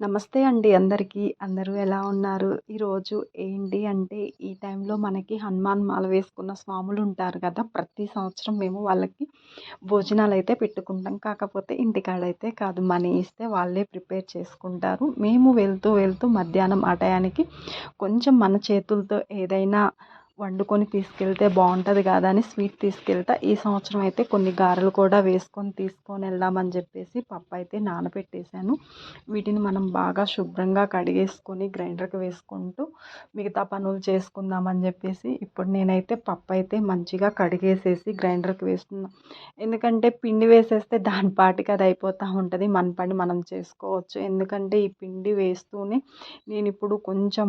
నమస్తే అండి అందరికీ. అందరూ ఎలా ఉన్నారు? ఈరోజు ఏంటి అంటే ఈ టైంలో మనకి హనుమాన్ మాల వేసుకున్న స్వాములు ఉంటారు కదా ప్రతి సంవత్సరం మేము వాళ్ళకి భోజనాలు అయితే పెట్టుకుంటాం. కాకపోతే ఇంటికాడైతే కాదు మనీ ఇస్తే వాళ్ళే ప్రిపేర్ చేసుకుంటారు. మేము వెళ్తూ వెళ్తూ మధ్యాహ్నం ఆ టయానికి కొంచెం మన చేతులతో ఏదైనా వండుకొని తీసుకెళ్తే బాగుంటుంది కదా అని స్వీట్ తీసుకెళ్తా. ఈ సంవత్సరం అయితే కొన్ని గారెలు కూడా వేసుకొని తీసుకొని వెళ్దామని చెప్పేసి పప్పు అయితే నానబెట్టేశాను వీటిని మనం బాగా శుభ్రంగా కడిగేసుకొని గ్రైండర్కి వేసుకుంటూ మిగతా పనులు చేసుకుందామని చెప్పేసి ఇప్పుడు నేనైతే పప్పు అయితే మంచిగా కడిగేసేసి గ్రైండర్కి వేస్తున్నా. ఎందుకంటే పిండి వేసేస్తే దాని పాటికి అది అయిపోతూ ఉంటుంది. మన పని మనం చేసుకోవచ్చు. ఎందుకంటే ఈ పిండి వేస్తూనే నేను ఇప్పుడు కొంచెం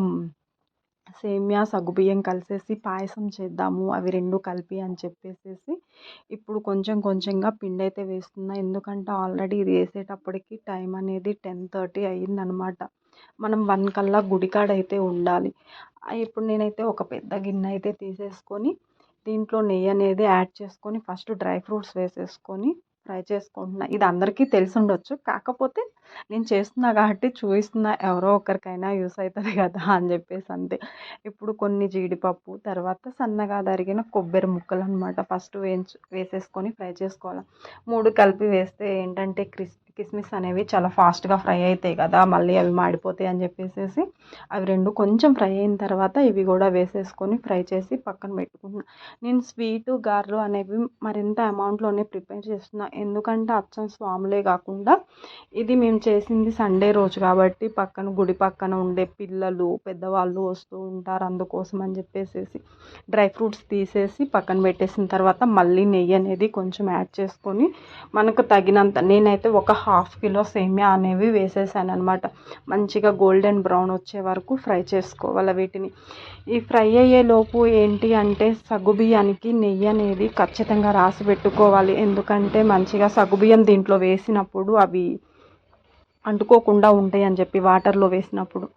సేమియా సగ్గుబియ్యం కలిసేసి పాయసం చేద్దాము అవి రెండు కలిపి అని చెప్పేసేసి ఇప్పుడు కొంచెం కొంచెంగా పిండి అయితే వేస్తున్నా. ఎందుకంటే ఆల్రెడీ ఇది వేసేటప్పటికి టైం అనేది టెన్ థర్టీ అయ్యిందనమాట. మనం వన్ కల్లా గుడికాడ అయితే ఉండాలి ఇప్పుడు నేనైతే ఒక పెద్ద గిన్నె అయితే తీసేసుకొని దీంట్లో నెయ్యి అనేది యాడ్ చేసుకొని ఫస్ట్ డ్రై ఫ్రూట్స్ వేసేసుకొని ఫ్రై చేసుకుంటున్నా. ఇది అందరికీ తెలిసి ఉండొచ్చు కాకపోతే నేను చేస్తున్నా కాబట్టి చూపిస్తున్నా ఎవరో ఒకరికైనా యూస్ అవుతుంది కదా అని చెప్పేసి అంతే. ఇప్పుడు కొన్ని జీడిపప్పు తర్వాత సన్నగా తరిగిన కొబ్బరి ముక్కలు అనమాట ఫస్ట్ వేయించు వేసేసుకొని ఫ్రై చేసుకోవాలి. మూడు కలిపి వేస్తే ఏంటంటే క్రిస్ కిస్మిస్ అనేవి చాలా ఫాస్ట్గా ఫ్రై అవుతాయి కదా మళ్ళీ అవి మాడిపోతాయి అని చెప్పేసి అవి రెండు కొంచెం ఫ్రై అయిన తర్వాత ఇవి కూడా వేసేసుకొని ఫ్రై చేసి పక్కన పెట్టుకుంటున్నాను నేను స్వీటు గారెలు అనేవి మరింత అమౌంట్లోనే ప్రిపేర్ చేస్తున్నా. ఎందుకంటే అచ్చం స్వాములే కాకుండా ఇది మేము చేసింది సండే రోజు కాబట్టి పక్కన గుడి పక్కన ఉండే పిల్లలు పెద్దవాళ్ళు వస్తూ ఉంటారు అందుకోసం అని చెప్పేసి డ్రై ఫ్రూట్స్ తీసేసి పక్కన పెట్టేసిన తర్వాత మళ్ళీ నెయ్యి అనేది కొంచెం యాడ్ చేసుకొని మనకు తగినంత నేనైతే ఒక హాఫ్ కిలో సేమియా అనేవి వేసేసాను అనమాట మంచిగా గోల్డెన్ బ్రౌన్ వచ్చే వరకు ఫ్రై చేసుకోవాలి వీటిని. ఈ ఫ్రై అయ్యేలోపు ఏంటి అంటే సగ్గుబియ్యానికి నెయ్యి అనేది ఖచ్చితంగా రాసి పెట్టుకోవాలి. ఎందుకంటే మంచిగా సగ్గుబియ్యం దీంట్లో వేసినప్పుడు అవి అంటుకోకుండా ఉంటాయి అని చెప్పి వాటర్లో వేసినప్పుడు.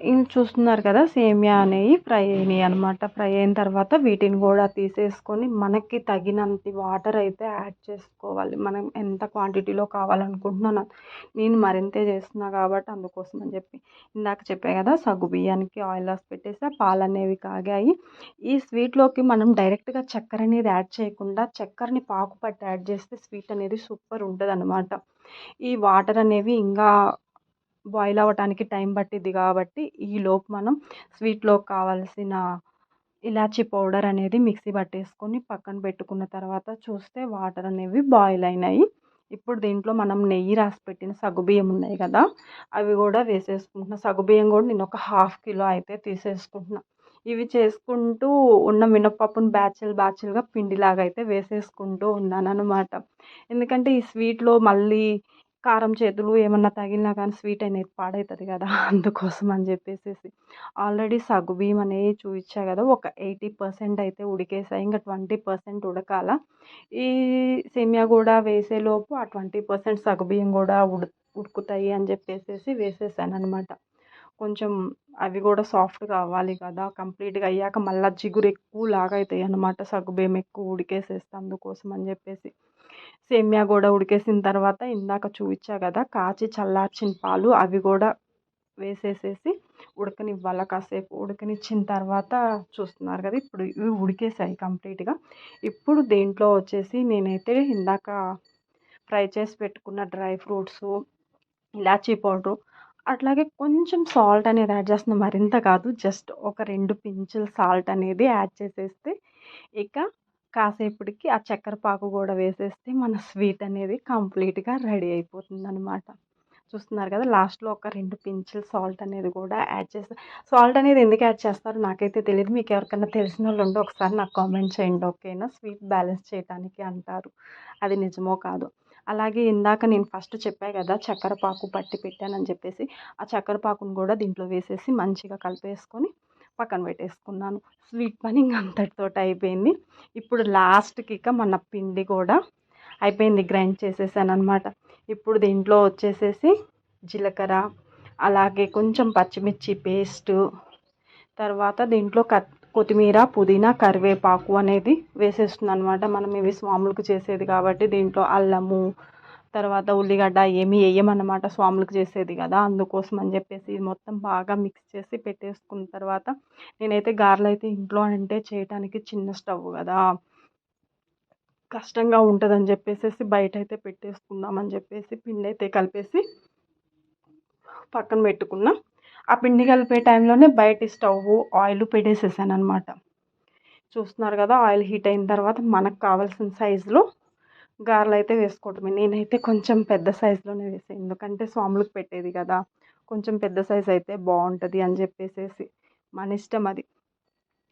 ఇవి చూస్తున్నారు కదా సేమియా అనేవి ఫ్రై అయినాయి అనమాట ఫ్రై అయిన తర్వాత వీటిని కూడా తీసేసుకొని మనకి తగినంత వాటర్ అయితే యాడ్ చేసుకోవాలి. మనం ఎంత క్వాంటిటీలో కావాలనుకుంటున్నాను నేను మరింతే చేస్తున్నా కాబట్టి అందుకోసం అని చెప్పి. ఇందాక చెప్పే కదా సగ్గు బియ్యానికి ఆయిల్ రాసి పెట్టేసి పాలు అనేవి కాగాయి. ఈ స్వీట్లోకి మనం డైరెక్ట్గా చక్కెర అనేది యాడ్ చేయకుండా చక్కెరని పాకు పట్టి యాడ్ చేస్తే స్వీట్ అనేది సూపర్ ఉంటుంది ఈ వాటర్ అనేవి ఇంకా బాయిల్ అవ్వటానికి టైం పట్టిద్ది కాబట్టి ఈలోపు మనం స్వీట్లో కావాల్సిన ఇలాచీ పౌడర్ అనేది మిక్సీ పట్టేసుకొని పక్కన పెట్టుకున్న తర్వాత చూస్తే వాటర్ అనేవి బాయిల్ అయినాయి. ఇప్పుడు దీంట్లో మనం నెయ్యి రాసి పెట్టిన సగ్గుబియ్యం ఉన్నాయి కదా అవి కూడా వేసేసుకుంటున్నా. సగ్గుబియ్యం కూడా నేను ఒక హాఫ్ కిలో అయితే తీసేసుకుంటున్నా. ఇవి చేసుకుంటూ ఉన్న మినప్పప్పును బ్యాచులు బ్యాచులుగా పిండిలాగా అయితే వేసేసుకుంటూ ఉన్నాను అనమాట ఎందుకంటే ఈ స్వీట్లో మళ్ళీ కారం చేతులు ఏమన్నా తగిలినా కానీ స్వీట్ అనేది పాడవుతుంది కదా అందుకోసం అని చెప్పేసి ఆల్రెడీ సగ్గుబియ్యం అనేవి చూపించా కదా ఒక ఎయిటీ పర్సెంట్ అయితే ఉడికేసాయి ఇంకా ట్వంటీ పర్సెంట్ ఉడకాల. ఈ సేమియా కూడా వేసేలోపు ఆ ట్వంటీ పర్సెంట్ సగ్గుబియ్యం కూడా ఉడు ఉడుకుతాయి అని చెప్పేసి వేసేసాను అనమాట కొంచెం అవి కూడా సాఫ్ట్గా అవ్వాలి కదా కంప్లీట్గా అయ్యాక మళ్ళీ జిగురు ఎక్కువ లాగా అవుతాయి అనమాట సగ్గుబియ్యం ఎక్కువ ఉడికేసేస్తే అందుకోసం అని చెప్పేసి. సేమియా కూడా ఉడికేసిన తర్వాత ఇందాక చూపించా కదా కాచి చల్లార్చిన పాలు అవి కూడా వేసేసేసి ఉడకనివ్వాలి కాసేపు. ఉడకనిచ్చిన తర్వాత చూస్తున్నారు కదా ఇప్పుడు ఇవి ఉడికేసాయి కంప్లీట్గా. ఇప్పుడు దేంట్లో వచ్చేసి నేనైతే ఇందాక ఫ్రై చేసి పెట్టుకున్న డ్రై ఫ్రూట్స్ ఇలాచీ పౌడరు అట్లాగే కొంచెం సాల్ట్ అనేది యాడ్ చేస్తున్నాం మరింత కాదు జస్ట్ ఒక రెండు పించులు సాల్ట్ అనేది యాడ్ చేసేస్తే ఇక కాసేపటికి ఆ చక్కెర పాకు కూడా వేసేస్తే మన స్వీట్ అనేది కంప్లీట్గా రెడీ అయిపోతుంది అనమాట చూస్తున్నారు కదా లాస్ట్లో ఒక రెండు పించులు సాల్ట్ అనేది కూడా యాడ్ చేస్తారు సాల్ట్ అనేది ఎందుకు యాడ్ చేస్తారో నాకైతే తెలియదు మీకు ఎవరికైనా తెలిసిన వాళ్ళు ఉంటే ఒకసారి నాకు కామెంట్ చేయండి ఓకేనా? స్వీట్ బ్యాలెన్స్ చేయడానికి అంటారు. అది నిజమో కాదు. అలాగే ఇందాక నేను ఫస్ట్ చెప్పాను కదా చక్కెర పాకు పట్టి పెట్టానని చెప్పేసి ఆ చక్కెర పాకును కూడా దీంట్లో వేసేసి మంచిగా కలిపేసుకొని పక్కన పెట్టేసుకున్నాను. స్వీట్ పని ఇంక అంతటితో అయిపోయింది. ఇప్పుడు లాస్ట్కి ఇక మన పిండి కూడా అయిపోయింది గ్రైండ్ చేసేసాను అనమాట ఇప్పుడు దీంట్లో వచ్చేసేసి జీలకర్ర అలాగే కొంచెం పచ్చిమిర్చి పేస్టు తర్వాత దీంట్లో కత్ కొత్తిమీర పుదీనా కరివేపాకు అనేది వేసేస్తుంది అనమాట మనం ఇవి స్వాములకు చేసేది కాబట్టి దీంట్లో అల్లము తర్వాత ఉల్లిగడ్డ ఏమి వేయమన్నమాట స్వాములకు చేసేది కదా అందుకోసం అని చెప్పేసి మొత్తం బాగా మిక్స్ చేసి పెట్టేసుకున్న తర్వాత నేనైతే గారెలు అయితే ఇంట్లో అంటే చేయడానికి చిన్న స్టవ్ కదా కష్టంగా ఉంటుందని చెప్పేసి బయట అయితే పెట్టేసుకుందామని చెప్పేసి పిండి అయితే కలిపేసి పక్కన పెట్టుకున్నా. ఆ పిండి కలిపే టైంలోనే బయట స్టవ్ ఆయిల్ పెట్టేసేసాను అనమాట చూస్తున్నారు కదా ఆయిల్ హీట్ అయిన తర్వాత మనకు కావాల్సిన సైజులో గారెలు అయితే వేసుకోవటమే. నేనైతే కొంచెం పెద్ద సైజులోనే వేసాను ఎందుకంటే స్వాములకు పెట్టేది కదా. కొంచెం పెద్ద సైజ్ అయితే బాగుంటుంది అని చెప్పేసేసి మన ఇష్టం అది.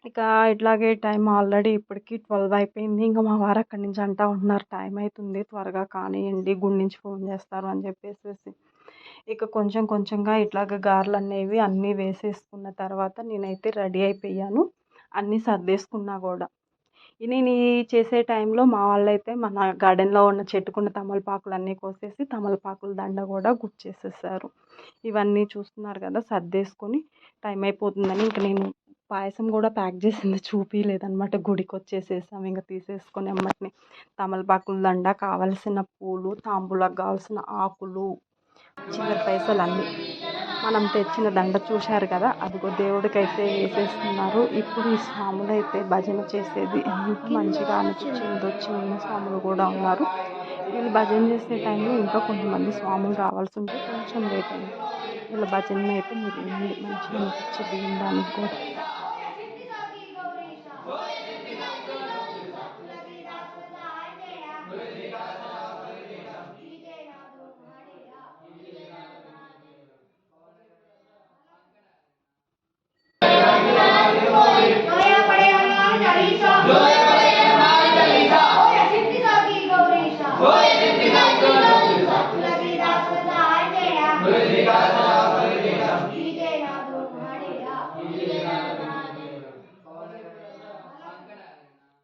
ఇక ఇట్లాగే టైం ఆల్రెడీ ఇప్పటికి ట్వెల్వ్ అయిపోయింది. ఇంకా మా వారు అక్కడి నుంచి అంటా ఉంటున్నారు టైం అవుతుంది త్వరగా కానివ్వండి గుడి నుంచి ఫోన్ చేస్తారు అని చెప్పేసేసి. ఇక కొంచెం కొంచెంగా ఇట్లాగ గారెలు అనేవి అన్నీ వేసేసుకున్న తర్వాత నేనైతే రెడీ అయిపోయాను. అన్నీ సర్దేసుకున్నా కూడా. నేను ఈ చేసే టైంలో మా వాళ్ళు అయితే మన గార్డెన్లో ఉన్న చెట్టుకున్న తమలపాకులన్నీ కోసేసి తమలపాకుల దండ కూడా గుచ్చేసేసారు. ఇవన్నీ చూస్తున్నారు కదా సర్దేసుకొని టైం అయిపోతుందని ఇంక నేను పాయసం కూడా ప్యాక్ చేసింది చూపించలేదన్నమాట గుడికి వచ్చేసేసాం ఇంకా తీసేసుకొని అమ్మటిని తమలపాకుల దండ కావలసిన పూలు తాంబూలకు కావాల్సిన ఆకులు చిల్లర పైసలు అన్నీ మనం తెచ్చిన దండ చూశారు కదా అదిగో దేవుడికైతే వేసేస్తున్నారు. ఇప్పుడు ఈ స్వాములు అయితే భజన చేసేది ఎంత మంచిగా అనిపించిందో చిన్న స్వాములు కూడా ఉన్నారు. వీళ్ళు భజన చేసే టైంలో ఇంకా కొంతమంది స్వాములు రావాల్సి ఉంటే కొంచెం లేట్ అయింది. వీళ్ళ భజన అయితే మీరు మంచిగా అనిపించింది వినడానికి కూడా.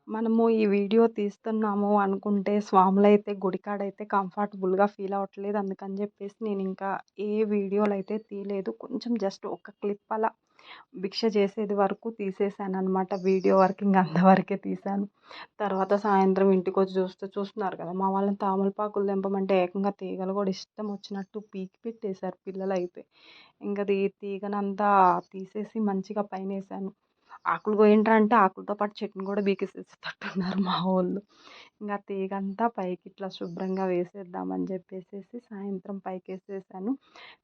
మనము ఈ వీడియో తీస్తున్నాము అనుకుంటే స్వాములు అయితే గుడికాడ అయితే కంఫర్టబుల్గా ఫీల్ అవ్వట్లేదు. అందుకని చెప్పేసి నేను ఇంకా ఏ వీడియోలు అయితే తీయలేదు. కొంచెం జస్ట్ ఒక క్లిప్ అలా భిక్ష చేసేది వరకు తీసేసాను అనమాట వీడియో వర్కింగ్ అంతవరకే తీసాను. తర్వాత సాయంత్రం ఇంటికి వచ్చి చూస్తే చూస్తున్నారు కదా మా వాళ్ళని తామలపాకులు తెంపమంటే ఏకంగా తీగలు కూడా ఇష్టం వచ్చినట్టు పీకి పెట్టేశారు పిల్లలు అయితే ఇంకా తీగనంతా తీసేసి మంచిగా పైన వేసాను ఆకులు కోయండ్రా ఆకులతో పాటు చెట్టుని కూడా బీకేసేసేటట్టున్నారు మా వాళ్ళు. ఇంకా తీగంతా పైకి ఇట్లా శుభ్రంగా వేసేద్దామని చెప్పేసేసి సాయంత్రం పైకి వేసేసాను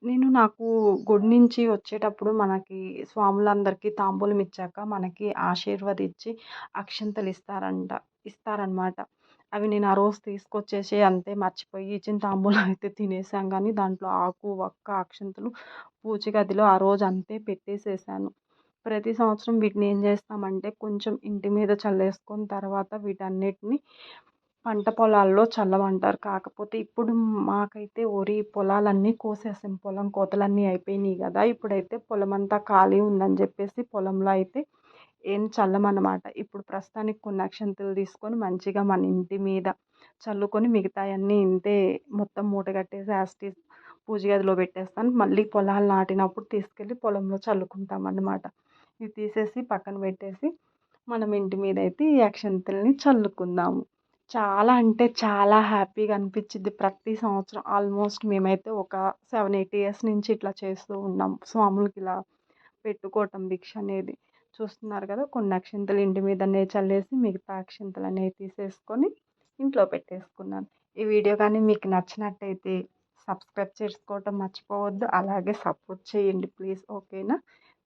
నేను నాకు గుడి నుంచి వచ్చేటప్పుడు మనకి స్వాములందరికీ తాంబూలం ఇచ్చాక మనకి ఆశీర్వదించి అక్షంతలు ఇస్తారంట ఇస్తారనమాట అవి నేను ఆ రోజు తీసుకొచ్చేసి అంతే మర్చిపోయి ఇచ్చిన తాంబూలం అయితే తినేసాం. కానీ దాంట్లో ఆకు ఒక్క అక్షంతలు పూజ గదిలో ఆ రోజు అంతే పెట్టేసేసాను. ప్రతి సంవత్సరం వీటిని ఏం చేస్తామంటే కొంచెం ఇంటి మీద చల్లేసుకొని తర్వాత వీటన్నిటిని పంట పొలాల్లో చల్లమంటారు. కాకపోతే ఇప్పుడు మాకైతే వరి పొలాలన్నీ కోసేసాం. పొలం కోతలన్నీ అయిపోయినాయి కదా. ఇప్పుడైతే పొలం అంతా ఖాళీ ఉందని చెప్పేసి పొలంలో అయితే ఏం చల్లమన్నమాట. ఇప్పుడు ప్రస్తుతానికి కొన్ని అక్షంతలు తీసుకొని మంచిగా మన ఇంటి మీద చల్లుకొని మిగతాయన్నీ ఇంతే మొత్తం మూట కట్టేసి యాస్టీస్ పూజ గదిలో పెట్టేస్తాను. మళ్ళీ పొలాలు నాటినప్పుడు తీసుకెళ్ళి పొలంలో చల్లుకుంటాం అన్నమాట ఇవి తీసేసి పక్కన పెట్టేసి మనం ఇంటి మీద అయితే ఈ అక్షంతల్ని చల్లుకుందాము. చాలా అంటే చాలా హ్యాపీగా అనిపించింది ప్రతి సంవత్సరం. ఆల్మోస్ట్ మేమైతే ఒక సెవెన్ ఎయిట్ ఇయర్స్ నుంచి ఇట్లా చేస్తూ ఉన్నాం. స్వాములకి ఇలా పెట్టుకోవటం భిక్ష అనేది. చూస్తున్నారు కదా కొన్ని అక్షంతలు ఇంటి మీదనే చల్లేసి మిగతా అక్షంతలు అనేవి తీసేసుకొని ఇంట్లో పెట్టేసుకున్నాను. ఈ వీడియో కానీ మీకు నచ్చినట్టయితే సబ్స్క్రైబ్ చేసుకోవటం మర్చిపోవద్దు. అలాగే సపోర్ట్ చేయండి ప్లీజ్. ఓకేనా?